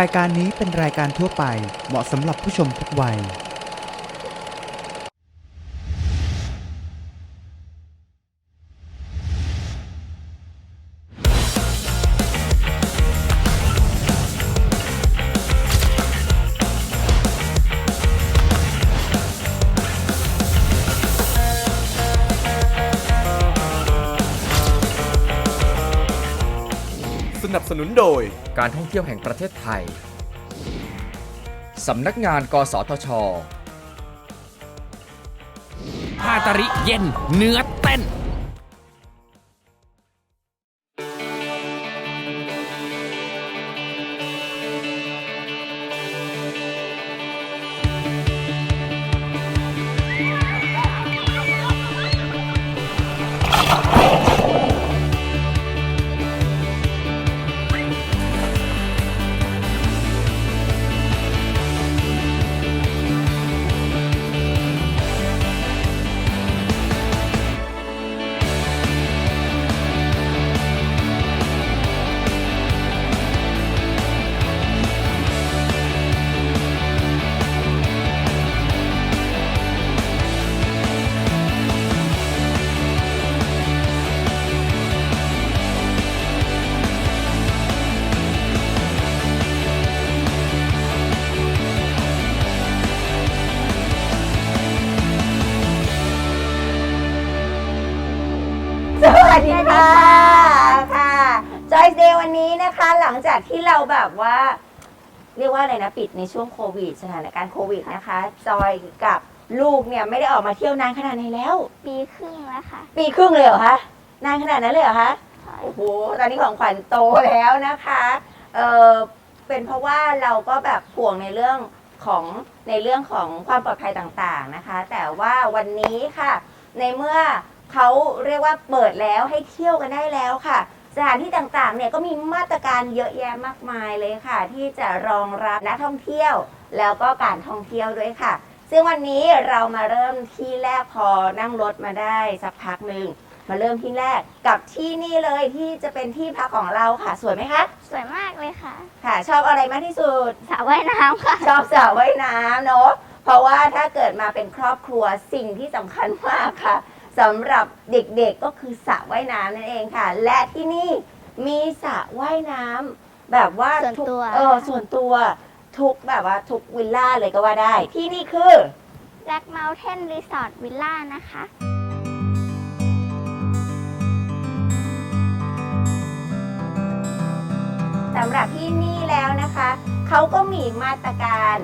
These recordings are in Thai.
รายการนี้เป็นรายการทั่วไปเหมาะสำหรับผู้ชมทุกวัย สนับสนุนโดย การท่องเที่ยวแห่งประเทศไทย สำนักงาน กสทช ฮาตาริเย็นเนื้อ งจากที่เราแบบว่า เรียกว่าอะไรนะปิดในช่วงโควิดสถานการณ์โควิดนะคะ จอยกับลูกเนี่ยไม่ได้ออกมาเที่ยวนานขนาดไหนแล้ว ปีครึ่งแล้วค่ะ ปีครึ่งเลยเหรอคะนานขนาดนั้นเลยเหรอคะใช่โอ้โหตอนนี้ของขวัญโตแล้วนะคะเออเป็นเพราะว่าเราก็แบบห่วงในเรื่องของในเรื่องของความปลอดภัยต่างๆนะคะ แต่ว่าวันนี้ค่ะ ในเมื่อเขาเรียกว่าเปิดแล้วให้เที่ยวกันได้แล้วค่ะ สถานที่ต่างๆเนี่ยก็มีมาตรการเยอะแยะมากมายเลยค่ะ ที่จะรองรับนักท่องเที่ยว แล้วก็การท่องเที่ยวด้วยค่ะ ซึ่งวันนี้เรามาเริ่มที่แรกพอนั่งรถมาได้สักพักหนึ่งมาเริ่มที่แรกกับที่นี่เลยที่จะเป็นที่พักของเราค่ะ สวยไหมคะ สวยมากเลยค่ะ ค่ะชอบอะไรมากที่สุดสระว่ายน้ำค่ะชอบสระว่ายน้ำเนาะเพราะว่าถ้าเกิดมาเป็นครอบครัวสิ่งที่สำคัญมากค่ะ สำหรับเด็กๆก็คือสระว่ายน้ำนั่นเองค่ะ และที่นี่มีสระว่ายน้ำแบบว่าส่วนทุกตัว เออส่วนตัวทุกแบบว่าทุกวิลล่าเลยก็ว่าได้ ที่นี่คือ Black Mountain Resort Villa นะคะ สำหรับที่นี่แล้วนะคะ เขาก็มีมาตรการ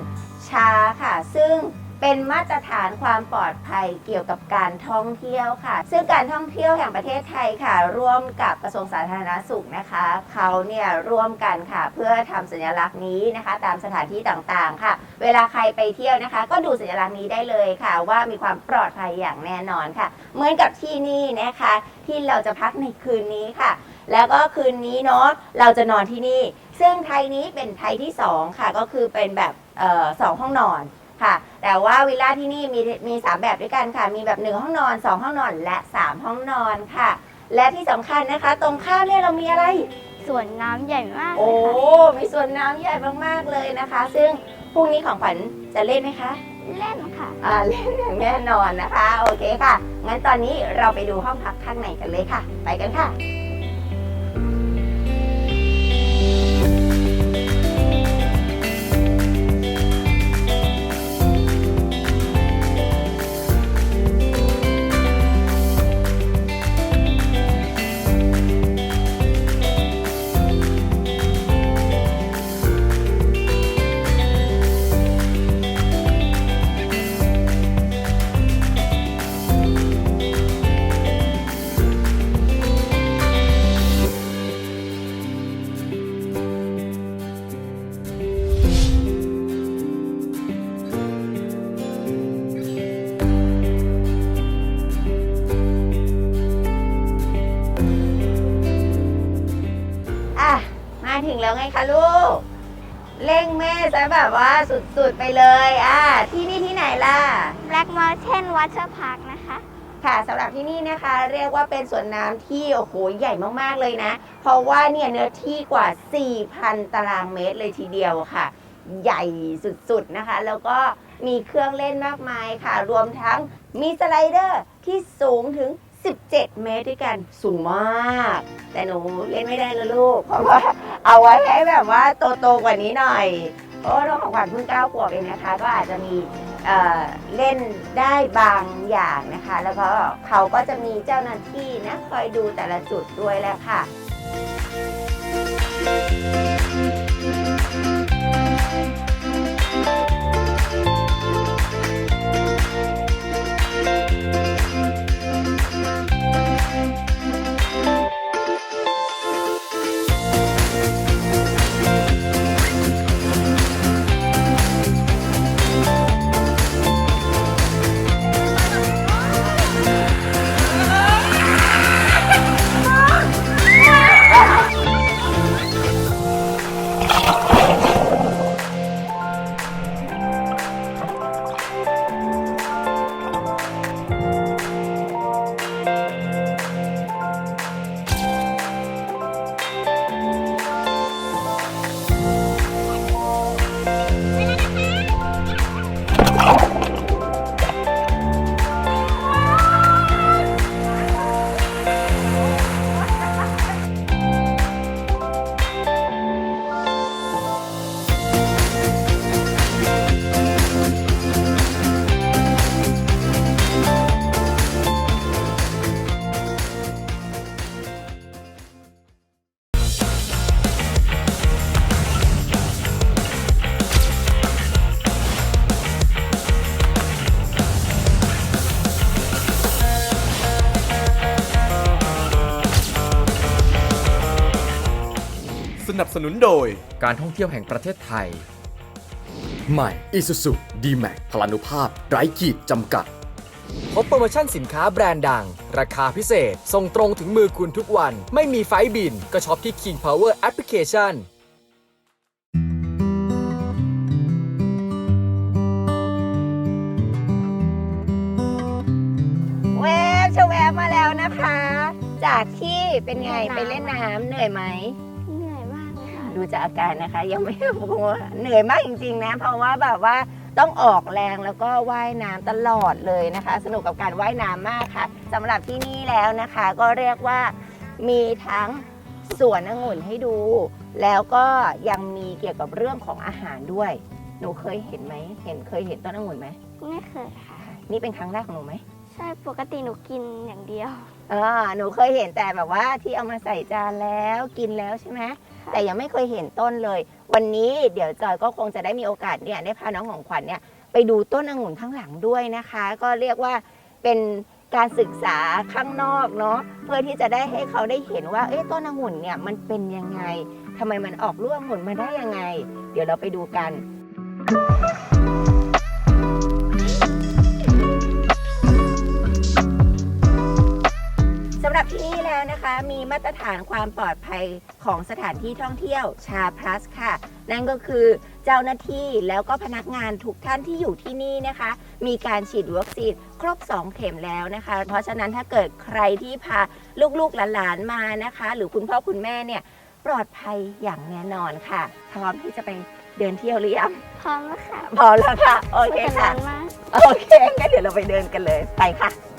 ช้าค่ะ ซึ่ง เป็นมาตรฐานความปลอดภัยเกี่ยวกับการท่องเที่ยวค่ะ ซึ่งการท่องเที่ยวแห่งประเทศไทยค่ะ ร่วมกับกระทรวงสาธารณสุขนะคะ เขาเนี่ยร่วมกันค่ะ เพื่อทำสัญลักษณ์นี้นะคะ ตามสถานที่ต่างๆ ค่ะ เวลาใครไปเที่ยวนะคะ ก็ดูสัญลักษณ์นี้ได้เลยค่ะ ว่ามีความปลอดภัยอย่างแน่นอนค่ะ เหมือนกับที่นี่นะคะ ที่เราจะพักในคืนนี้ค่ะ แล้วก็คืนนี้เนาะเราจะนอนที่นี่ ซึ่งไทยนี้เป็นไทยที่2ค่ะก็คือเป็นแบบสองห้องนอน ค่ะ แต่ว่าวิลล่าที่นี่มีมี3แบบด้วยกันค่ะ มีแบบ1ห้องนอน2ห้องนอนและ3ห้องนอนค่ะ และที่สำคัญนะคะ ตรงข้ามเนี่ยเรามีอะไร สวนน้ำใหญ่มากเลโอ้ ยค่ะมีสวนน้ำใหญ่มากๆเลยนะคะ ซึ่งพรุ่งนี้ของขวัญจะเล่นไหมคะ เล่นค่ะ อ่าเล่นอย่างแน่นอนนะคะ โอเคค่ะ งั้นตอนนี้เราไปดูห้องพักข้างในกันเลยค่ะ ไปกันค่ะอะ มาถึงแล้วไงคะลูก เร่งแม่ซะแบบว่าสุดๆไปเลย อะที่นี่ที่ไหนล่ะ Black Mountain Water Park นะคะ ค่ะสำหรับที่นี่นะคะ เรียกว่าเป็นสวนน้ำที่โอ้โหใหญ่มากๆเลยนะ เพราะว่าเนี่ยเนื้อที่กว่า 4,000 ตารางเมตรเลยทีเดียวค่ะ ใหญ่สุดๆนะคะ แล้วก็มีเครื่องเล่นมากมายค่ะ รวมทั้งมีสไลเดอร์ที่สูงถึง 17 เมตรด้วยกันสูงมาก แต่หนูเล่นไม่ได้นะลูก เพราะว่าเอาไว้ให้แบบว่าโตๆกว่านี้หน่อยเพราะว่าน้องของขวัญเพิ่งเก้าขวบเองนะคะ ก็อาจจะมีเอ่อเล่นได้บางอย่างนะคะ แล้วก็เขาก็จะมีเจ้าหน้าที่นะคอยดูแต่ละจุดด้วยแหละค่ะ นับสนุนโดย การท่องเที่ยวแห่งประเทศไทย ใหม่ Isuzu D-Max พลานุภาพไร้ขีดจำกัด พบโปรโมชั่นสินค้าแบรนด์ดัง ราคาพิเศษ ส่งตรงถึงมือคุณทุกวัน ไม่มีไฟล์บิน ก็ช็อปที่ King Power Application แวบชะแวบมาแล้วนะคะ จากที่เป็นไงไปเล่นน้ำเหนื่อยไหม ดูจากอาการนะคะ ยังไม่รู้ว่าเหนื่อยมากจริงๆนะ เพราะว่าแบบว่าต้องออกแรงแล้วก็ว่ายน้ำตลอดเลยนะคะ สนุกกับการว่ายน้ำมากค่ะสำหรับที่นี่แล้วนะคะ ก็เรียกว่ามีทั้งสวนองุ่นให้ดู แล้วก็ยังมีเกี่ยวกับเรื่องของอาหารด้วย หนูเคยเห็นไหมเห็นเคยเห็นต้นองุ่นไหมไม่เคยค่ะ นี่เป็นครั้งแรกของหนูไหมใช่ปกติหนูกินอย่างเดียวอ่าหนูเคยเห็นแต่แบบว่าที่เอามาใส่จานแล้วกินแล้วใช่ไหม แต่ยังไม่เคยเห็นต้นเลย วันนี้เดี๋ยวจอยก็คงจะได้มีโอกาสเนี่ยได้พาน้องของขวัญเนี่ยไปดูต้นองุ่นข้างหลังด้วยนะคะ ก็เรียกว่าเป็นการศึกษาข้างนอกเนาะเพื่อที่จะได้ให้เขาได้เห็นว่าเอ๊ะต้นองุ่นเนี่ยมันเป็นยังไงทำไมมันออกลูกองุ่นมาได้ยังไง เดี๋ยวเราไปดูกันสำ รับที่นี่แล้วนะคะ มีมาตรฐานความปลอดภัยของสถานที่ท่องเที่ยวชาพลัสค่ะ นั่นก็คือเจ้าหน้าที่แล้วก็พนักงานทุกท่านที่อยู่ที่นี่นะคะ มีการฉีดวัคซีนครบ 2 เข็มแล้วนะคะ เพราะฉะนั้นถ้าเกิดใครที่พาลูกๆหลานๆมานะคะ หรือคุณพ่อคุณแม่เนี่ยปลอดภัยอย่างแน่นอนค่ะ พร้อมที่จะไปเดินเที่ยวหรือยังพร้อมแล้วค่ะพร้อมแล้วค่ะ โอเคคุยกันค่ะนานมากโอเคงั้นเดี๋ยวเราไปเดินกันเลย ไปค่ะ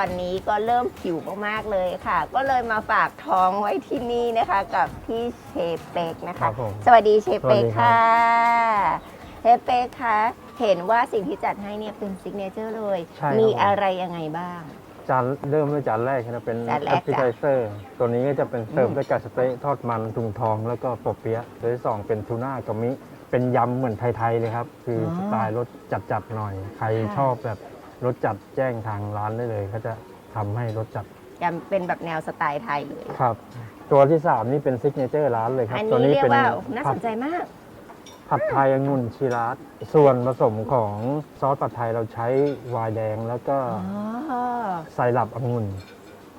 อนนี้ก็เริ่มหิวมากๆเลยค่ะ ก็เลยมาฝากท้องไว้ที่นี่นะคะ กับพี่เชฟเป็กนะครัคะบผม สวัสดีเชฟเป็กสวัสดีครับค่ะเชฟเป็กคะเห็นว่าสิ่งที่จัดให้เนี่ยเป็นซิกเนเจอร์เลย ใช่ครับ มีผมอะไรยังไงบ้าง จานเริ่มด้วยจานแรกนะเป็นจานแรแอกปเปิลจ้ะไเซอร์ตัวนี้ก็จะเป็นเสิร์ฟอืม ด้วยไก่สะเต๊ะทอดมันถุงทองแล้วก็ปอเปี๊ยะตัวที่สองเป็นทูน่ากะมิ เป็นยำเหมือนไทยๆเลยครับ คือออสไตล์รสจัดๆหน่อย ใครค่ะชอบแบบ รสจัดแจ้งทางร้านได้เลยเขาจะทำให้รสจัดยังเป็นแบบแนวสไตล์ไทยเลย ครับ ตัวที่ 3 นี่เป็นซิกเนเจอร์ร้านเลยครับอันตัวนี้นี้เรียกเป็นว่าน่าผัสดนใจมาก ผัดไทยองุ่นชีรัสส่วนผสมของซอสผัดไทยเราใช้ไวน์แดงแล้วก็อ๋อ ไซรัปองุ่น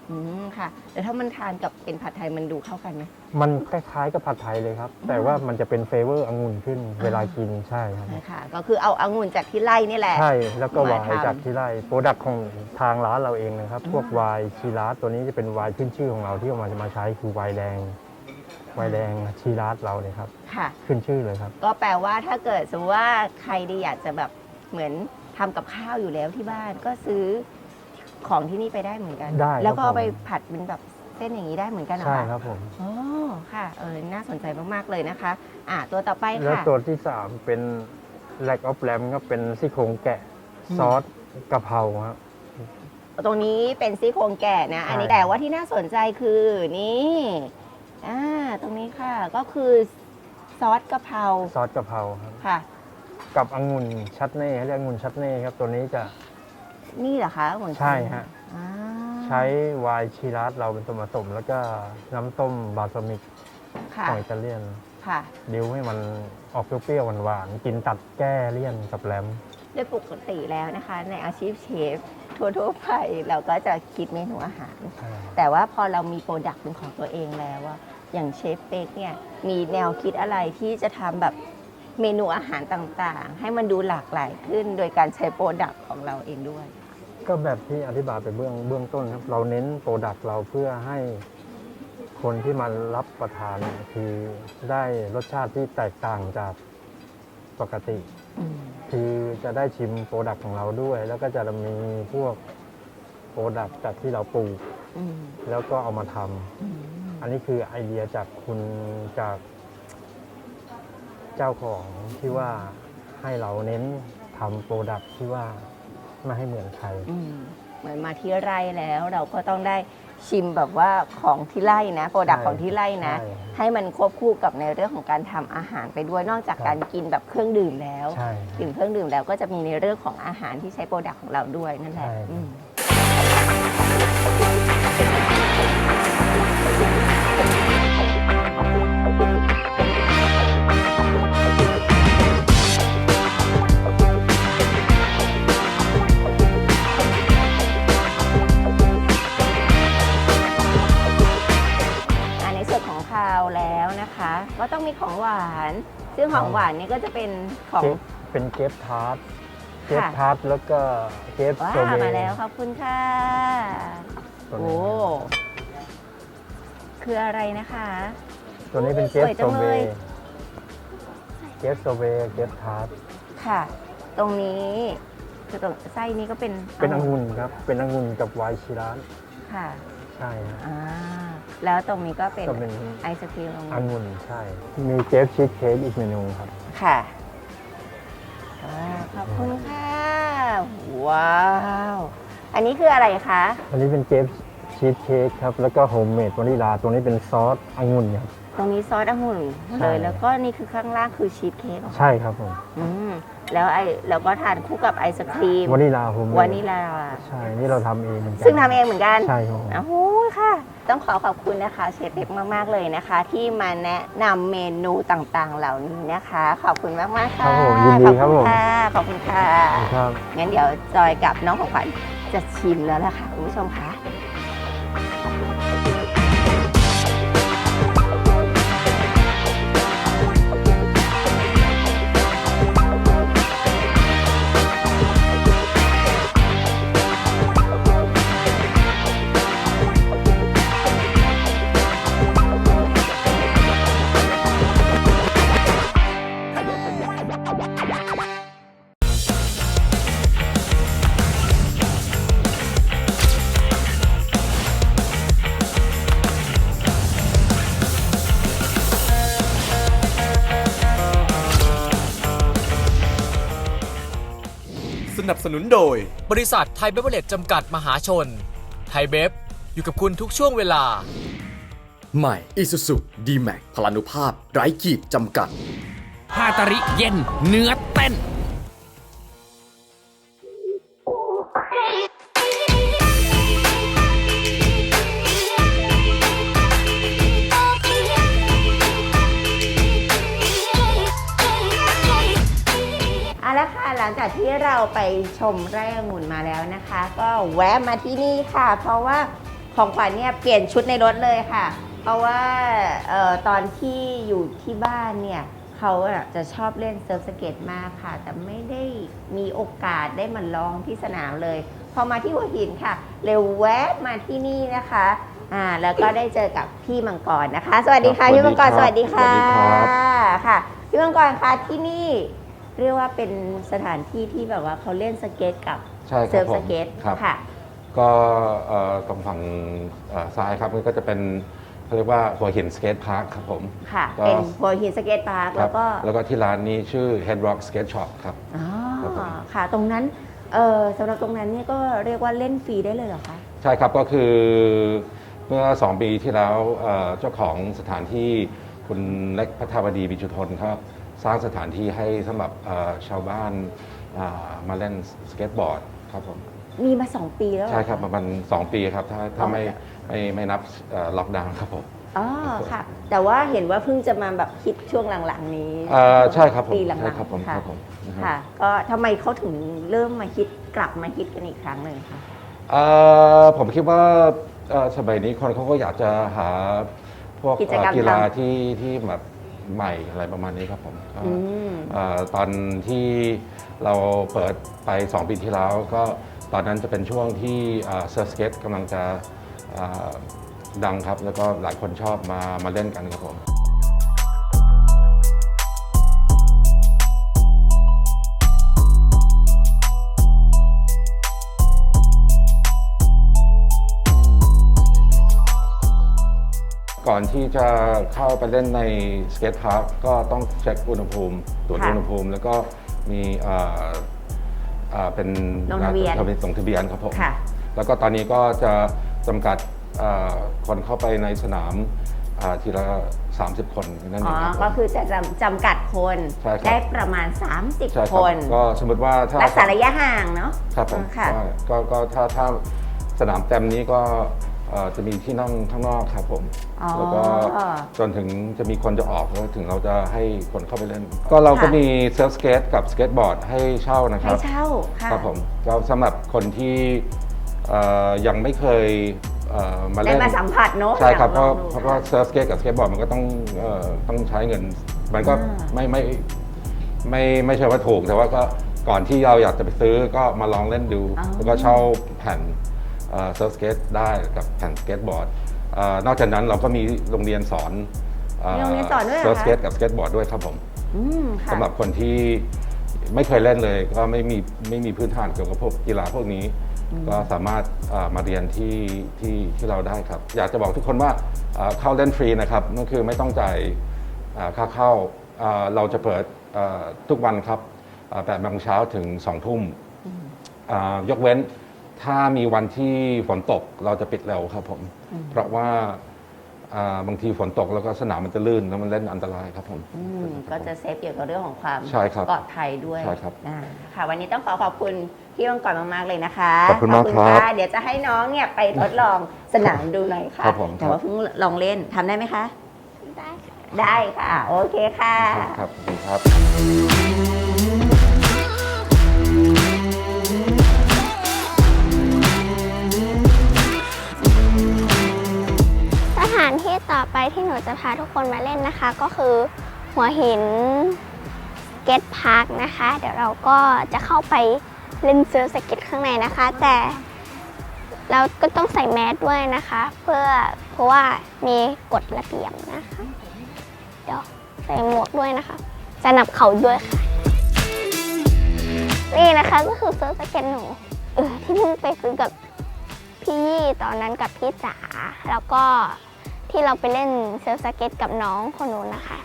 อืมค่ะ แต่ถ้ามันทานกับเป็นผัดไทยมันดูเข้ากันไหม มันคล้ายๆกับผัดไทยเลยครับ แต่ว่ามันจะเป็นเฟเวอร์องุ่นขึ้นเวลากินใช่ครับค่ะก็คือเอาองุ่นจากที่ไร่นี่แหละ ใช่แล้วก็มาไวน์ทำจากที่ไร่โปรดักต์ของทางร้านเราเองนะครับ พวกไวน์ชีรัสตัวนี้จะเป็นไวน์ขึ้นชื่อของเราที่เอามาจะมาใช้คือไวน์แดงไวน์แดงชีรัสเราเนี่ยครับ ค่ะ ขึ้นชื่อเลยครับ ก็แปลว่าถ้าเกิดสมมติว่าใครดีอยากจะแบบเหมือนทำกับข้าวอยู่แล้วที่บ้าน ก็ซื้อ ของที่นี่ไปได้เหมือนกัน ได้ครับแล้วก็เอาไปผมผัดเป็นแบบเส้นอย่างนี้ได้เหมือนกันเหรอใช่คะครับผม อ๋อค่ะเออน่าสนใจมากๆเลยนะคะ อ่าตัวต่อไปแล้วค่ะตัวที่ 3 เป็นแลกออฟแ m มก็เป็นซี่โครงแกะอืมซอสกะเพราครับ ตรงนี้เป็นซี่โครงแก่นะ อันนี้ใช่ แต่ว่าที่น่าสนใจคือนี่อ่าตรงนี้ค่ะก็คือซอสกะเพราซอสกะเพราครับ ค่ะ กับองุ่นชัดเน่เขาเรียกองุ่นชัดเน่ครับ ตัวนี้จะ นี่เหรอคะเหมือนกันใช่ฮะ อ่าใช้ไวน์ชีรัสเราเป็นส่วนผสม แล้วก็น้ำต้มบาสมิกค่ะของอิตาเลียนค่ะ ดิวให้มันออกเปรี้ยวๆหวานๆกินตัดแก้เลี่ยนกับแรม โดยปกติแล้วนะคะ ในอาชีพเชฟทั่วๆไปเราก็จะคิดเมนูอาหาร แต่ว่าพอเรามีโปรดักต์เป็นของตัวเองแล้วอะอย่างเชฟเป็กเนี่ยมีแนวคิดอะไรที่จะทำแบบเมนูอาหารต่างๆ ให้มันดูหลากหลายขึ้นโดยการใช้โปรดักต์ของเราเองด้วย ก็แบบที่อธิบายไปเบื้องเบื้องต้นครับ เราเน้นโปรดักต์เราเพื่อให้คนที่มารับประทานคือได้รสชาติที่แตกต่างจากปกติอืมคือจะได้ชิมโปรดักต์ของเราด้วย แล้วก็จะมีพวกโปรดักต์จากที่เราปลูกอืมแล้วก็เอามาทำอืมอันนี้คือไอเดียจากคุณจากเจ้าของที่ว่าให้เราเน้นทำโปรดักต์ที่ว่า ไม่ให้เหมือนใคร อืมเหมือนมาที่ไร่แล้วเราก็ต้องได้ชิมแบบว่าของที่ไร่นะโปรดักต์ใช่ของที่ไร่นะ ใช่ให้มันควบคู่กับในเรื่องของการทำอาหารไปด้วยนอกจากใช่การกินแบบเครื่องดื่มแล้ว ใช่ ดื่มเครื่องดื่มแล้วก็จะมีในเรื่องของอาหารที่ใช้โปรดักต์ของเราด้วยนั่นแหละใช่ อืม ก็ต้องมีของหวาน ซึ่งของหวานนี่ก็จะเป็นของเกฟเป็นเกฟทาร์ตเกฟค่ะทาร์ตแล้วก็เกฟว้าโซเบมาแล้วขอบคุณค่ะ ตัวโอ้นี้คืออะไรนะคะ ตัวนี้เป็นเกฟสวยจัโซงเบเลย เกฟโซเบเกฟทาร์ตค่ะ ตรงนี้คือตรงไส้นี้ก็เป็นเป็นองุ่นครับ เป็นองุ่นกับไวน์ชิรัสค่ะ ใช่ฮะอ่า แล้วตรงนี้ก็เป็นก็เป็น ไอศครีมองุ่อนงุ่นใช่ มีเกฟชีสเค้กอีกเมนูครับ ค่ะอ่าขอบคุณค่ะ ว้าว อันนี้คืออะไรคะ อันนี้เป็นเกฟชีสเค้กครับ แล้วก็โฮมเมดวานิลา ตัวนี้เป็นซอสองุ่นครับ ตรงนี้ซอสองุ่นใช่ เลยแล้วก็นี่คือข้างล่างคือชีสเค้กเหรอคะใช่ครับผมอืมแล้วไอแล้วก็ทานคู่กับไอศครีมวานิลาโฮมเมดวานิลา ใช่นี่เราทำเองเหมือนกันซึ่งทำเองเหมือนกัน ใช่ครับผม โอ้โหค่ะ ต้องขอขอบคุณนะคะเชฟเป๊กมาก ๆ เลยนะคะ ที่มาแนะนำเมนูต่างๆ เหล่านี้นะคะ ขอบคุณมากๆครัค่ะบผมยินดีครับผม ขอบคุณค่ะครับ งั้นเดี๋ยวจอยกับน้องของขวัญจะชิมแล้วล่ะค่ะคุณผู้ชมคะ สนุนโดย บริษัทไทยเบเวอร์เลจจำกัดมหาชน ไทยเบฟอยู่กับคุณทุกช่วงเวลา ใหม่ Isuzu D-Max พลานุภาพ ไร้ขีดจำกัด ฮาตาริเย็น เนื้อเต้น หลังจากที่เราไปชมไร่องุ่นมาแล้วนะคะ ก็แวะมาที่นี่ค่ะ เพราะว่าของขวัญเนี่ยเปลี่ยนชุดในรถเลยค่ะ เพราะว่าเออตอนที่อยู่ที่บ้านเนี่ยเขาอะจะชอบเล่นเซิร์ฟสเก็ตมากค่ะ แต่ไม่ได้มีโอกาสได้มาลองที่สนามเลย พอมาที่หัวหินค่ะเร็วแวะมาที่นี่นะคะอ่าแล้วก็ได้เจอกับพี่มังกรนะคะ สวัสดีค่ะครับพี่มังกรสสวัวัสสดีดีครัค่ะบค่ะพี่มังกรคะที่นี่ เรียกว่าเป็นสถานที่ที่แบบว่าเขาเล่นสเก็ตกับใช่คเซิรัร์บฟผสมเก็ตครับ ค่ะ ก็เอ่อตรงฝั่งเอ่อซ้ายครับนี่ก็จะเป็นเขาเรียกว่าหัวหินสเกตพาร์คครับผม ค่ะ ก็ เป็นหัวหินสเก็ตพาร์คคแล้รัวก็แล้วก็ที่ร้านนี้ชื่อ Head Rock Skate Shop ครับ อ๋อครับผม ค่ะ ตรงนั้นเออสำหรับตรงนั้นเนี่ยก็เรียกว่าเล่นฟรีได้เลยเหรอคะ ใช่ครับก็คือเมื่อ 2 ปีที่แล้วเอ่อเจ้าของสถานที่คุณเล็กพัทรวดีบิจุทนครับ สร้างสถานที่ให้สำหรับเอ่อชาวบ้านอ่ามาเล่นสเก็ตบอร์ดครับผมมีมา2ปีแล้วเหอใช่ครับประมาณ2ปีครับถ้าถ้าไม่ไม่ไม่นับล็อกดาวน์ครับผม อ๋อค่ะ แต่ว่าเห็นว่าเพิ่งจะมาแบบคิดช่วงหลังๆนี้เอ่อใช่ครับผมปีหลังใช่ครับผมๆคค่ะรับผมนะครับค่ะ ก็ทำไมเขาถึงเริ่มมาคิดกลับมาคิดกันอีกครั้งหนึ่งคะ เอ่อผมคิดว่าเอ่อสมัยนี้คนเขาก็อยากจะหาพวกกิจกรรมเอ่อกีฬาทำ ที่ที่แบบ ใหม่อะไรประมาณนี้ครับผมก็อืมเอ่อตอนที่เราเปิดไป 2 ปีที่แล้ว ก็ตอนนั้นจะเป็นช่วงที่เซิร์ฟสเก็ตกำลังจะเอ่อดังครับ แล้วก็หลายคนชอบมามาเล่นกันครับผม ก่อนที่จะเข้าไปเล่นในสเก็ตพาร์คก็ต้องเช็คอุณหภูมิตรวจค่ะอุณหภูมิ แล้วก็มีเอ่อเอ่อเป็นลงทะเบียนลงทะเบียนครับผมค่ะ แล้วก็ตอนนี้ก็จะจำกัดเอ่อคนเข้าไปในสนามอ่าทีละ 30 คนนั่นเออ๋องครับผม ก็คือจะจำจำกัดคนใช่ครับ ได้ประมาณ ใช่30 คครับน ก็สมมติว่าถ้ารักษาระยะห่างเนาะครับผมค่ะ ก็ก็ก็ถ้าถ้าสนามเต็มนี้ก็ เอ่อจะมีที่นั่งข้างนอกครับผมอ๋อ แล้วก็จนถึงจะมีคนจะออกแล้วถึงเราจะให้คนเข้าไปเล่น ก็เราก็ค่ะมีเซิร์ฟสเกตกับสเก็ตบอร์ดให้เช่านะคให้รับ เช่าค่ะ ครับผมก็สำหรับคนที่เอ่อยังไม่เคยเอ่อมาได้เล่นมาสัมผัสเนาะใช่ครับเพอยกราะลองดูเพราะว่าเซิร์ฟสเกตกับสเก็ตบอร์ดมันก็ต้องเอ่อต้องใช้เงิน มันก็อ่า ไม่ไม่ไม่ไม่ใช่ว่าถูกแต่ว่าก็ก่อนที่เราอยากจะไปซื้อก็มาลองเล่นดู แล้วก็เช่าแผ่น เซิร์ฟสเกตได้กับแผ่นสเก็ตบอร์ดเอ่อนอกจากนั้นเราก็มีโรงเรียนสอนมีโรงเรียนสอนด้วยเหรอคะ เซิร์ฟสเก็ตกับสเก็ตบอร์ดด้วยครับผมอืมค่ะสำหรับคนที่ไม่เคยเล่นเลยก็ไม่มีไม่มีพื้นฐานเกี่ยวกับพวกกีฬาพวกนี้ ก็สามารถเอ่อมาเรียนที่ที่ที่เราได้ครับ อยากจะบอกทุกคนว่าเอ่อเข้าเล่นฟรีนะครับนั่นคือไม่ต้องจ่ายเอ่อค่าเข้าเอ่อเราจะเปิดเอ่อทุกวันครับเอ่อแปดโมงเช้าถึงสองทุ่มเอ่อยกเว้น ถ้ามีวันที่ฝนตกเราจะปิดเร็วครับผม เพราะว่าเอ่อบางทีฝนตกแล้วก็สนามมันจะลื่นแล้วมันเล่นอันตรายครับผม อืมก็จะเซฟเกี่ยวกับเรื่องของความใช่ครับปลอดภัยด้วยใช่ครับอ่าค่ะ วันนี้ต้องขอขอบคุณพี่มังกรมาก ๆ เลยนะคะขอบคุณมากครับะเดี๋ยวจะให้น้องเนี่ยไปทดลองสนามดูหน่อยค่ะครับผมแต่ว่าเพิ่งลองเล่นทำได้ไหมคะ ได้ค่ะ ได้ค่ะ โอเคค่ะ ครับขอบคุณครับ ถานที่ต่อไปที่หนูจะพาทุกคนมาเล่นนะคะ ก็คือหัวหินเก็ตพาร์คนะคะ เดี๋ยวเราก็จะเข้าไปเล่นเซิร์ฟสเก็ตข้างในนะคะ แต่เราก็ต้องใส่แมสด้วยนะคะ เพื่อเพราะว่ามีกฎระเบียบนะคะ เดี๋ยวใส่หมวกด้วยนะคะสนับเข่าด้วยค่ะ นี่นะคะก็คือเซิร์ฟสเก็ตหนูเออที่เพิ่งไปซื้อกับพี่ยี่ตอนนั้นกับพี่จ๋าแล้วก็ ที่เราไปเล่นเซิร์ฟสเก็ตกับน้องคนนู้นนะคะ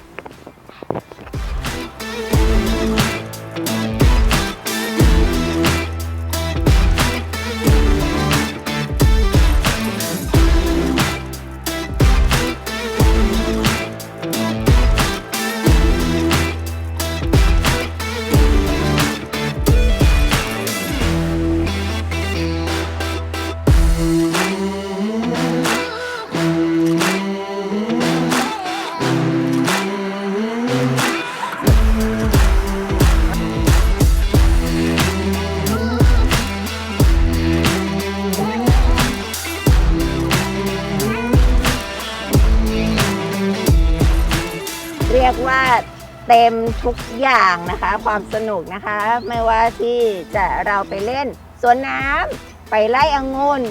เต็มทุกอย่างนะคะ ความสนุกนะคะ ไม่ว่าที่จะเราไปเล่นสวนน้ำไปไล่องุ่น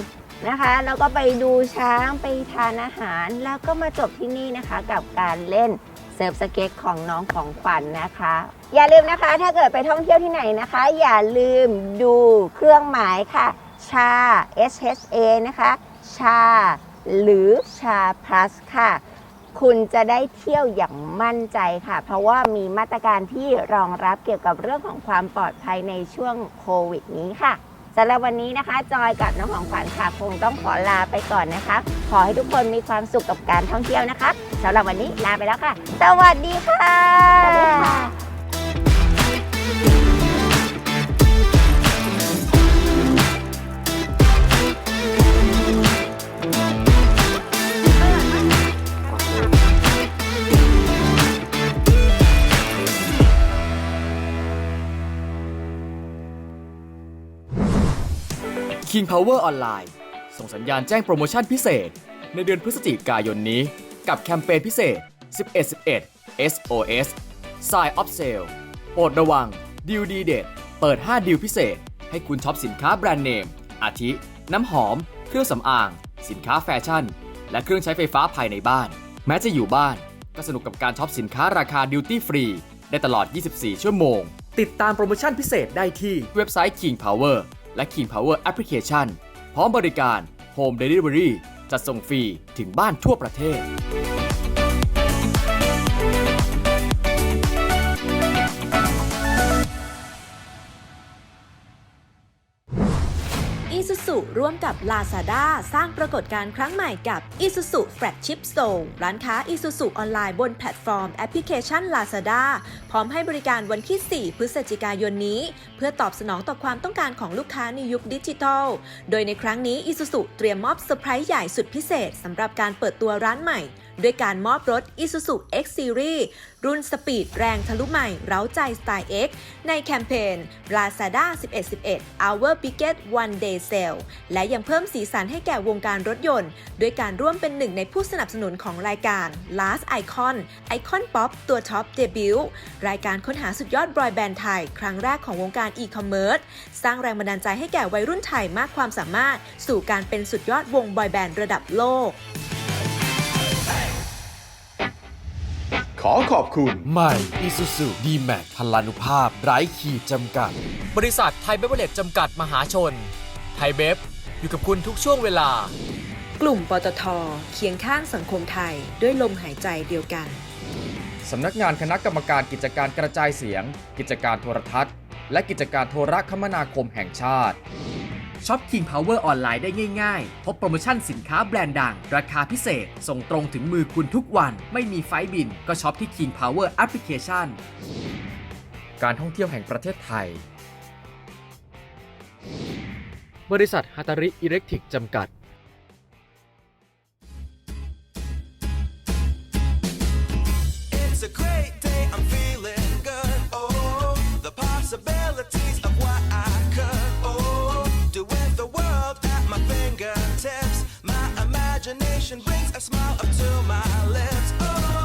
นะคะ แล้วก็ไปดูช้างไปทานอาหาร แล้วก็มาจบที่นี่นะคะ กับการเล่นเซิร์ฟสเก็ตของน้องของขวัญนะคะ อย่าลืมนะคะถ้าเกิดไปท่องเที่ยวที่ไหนนะคะ อย่าลืมดูเครื่องหมายค่ะชา SHA นะคะ ชา หรือชา plus ค่ะ คุณจะได้เที่ยวอย่างมั่นใจค่ะ เพราะว่ามีมาตรการที่รองรับเกี่ยวกับเรื่องของความปลอดภัยในช่วงโควิดนี้ค่ะสำหรับวันนี้นะคะ จอยกับน้องของขวัญค่ะคงต้องขอลาไปก่อนนะคะ ขอให้ทุกคนมีความสุขกับการท่องเที่ยวนะคะสำหรับวันนี้ลาไปแล้วค่ะ สวัสดีค่ะ King Power ออนไลน์ส่งสัญญาณแจ้งโปรโมชั่นพิเศษ ในเดือนพฤศจิกายนนี้ กับแคมเปญพิเศษ 11 11 SOS Sign Up Sale โปรดระวังดิวดีเด็ดเปิด 5ดิวพิเศษ ให้คุณช็อปสินค้าแบรนด์เนม อาทิ น้ำหอม เครื่องสำอาง สินค้าแฟชั่น และเครื่องใช้ไฟฟ้าภายในบ้าน แม้จะอยู่บ้าน ก็สนุกกับการช็อปสินค้าราคาดิวตี้ฟรีได้ตลอด 24 ชั่วโมง ติดตามโปรโมชั่นพิเศษได้ที่เว็บไซต์ King Power และ King Power Application พร้อมบริการ Home Delivery จัดส่งฟรีถึงบ้านทั่วประเทศ Isuzu ร่วมกับ Lazada สร้างปรากฏการณ์ครั้งใหม่กับ Isuzu Flagship Store ร้านค้า Isuzu ออนไลน์บนแพลตฟอร์มแอปพลิเคชัน Lazada พร้อมให้บริการวันที่ 4 พฤศจิกายนนี้ เพื่อตอบสนองต่อความต้องการของลูกค้าในยุคดิจิทัล โดยในครั้งนี้ Isuzu เตรียมมอบเซอร์ไพรส์ใหญ่สุดพิเศษสำหรับการเปิดตัวร้านใหม่ ด้วยการมอบรถ Isuzu X Series รุ่นสปีดแรงทะลุใหม่เร้าใจสไตล์ X ในแคมเปญ Lazada 1111 Our Biggest One Day Sale และยังเพิ่มสีสันให้แก่วงการรถยนต์ ด้วยการร่วมเป็นหนึ่งในผู้สนับสนุนของรายการ Last Icon Icon Pop ตัวท็อปเดบิวต์รายการค้นหาสุดยอดบอยแบนด์ไทย ครั้งแรกของวงการอีคอมเมิร์ซสร้างแรงบันดาลใจให้แก่วัยรุ่นไทยมากความสามารถ สู่การเป็นสุดยอดวงบอยแบนด์ระดับโลก ขอขอบคุณ ใหม่ Isuzu D-Max พลานุภาพ ไร้ขีดจำกัด บริษัทไทยเบเวอร์เลจจำกัดมหาชน ไทยเบฟอยู่กับคุณทุกช่วงเวลา กลุ่มปตทเคียงข้างสังคมไทยด้วยลมหายใจเดียวกัน สำนักงานคณะกรรมการกิจการกระจายเสียง กิจการโทรทัศน์ และกิจการโทรคมนาคมแห่งชาติ ช็อป King Power ออนไลน์ได้ง่ายๆ พบโปรโมชั่นสินค้าแบรนด์ดัง ราคาพิเศษ ส่งตรงถึงมือคุณทุกวัน ไม่มีไฟบิน ก็ช็อปที่ King Power Application การท่องเที่ยวแห่งประเทศไทย บริษัทฮัตาริอิเล็กทริกจำกัด It's a great day, imagination brings a smile up to my lips. Oh,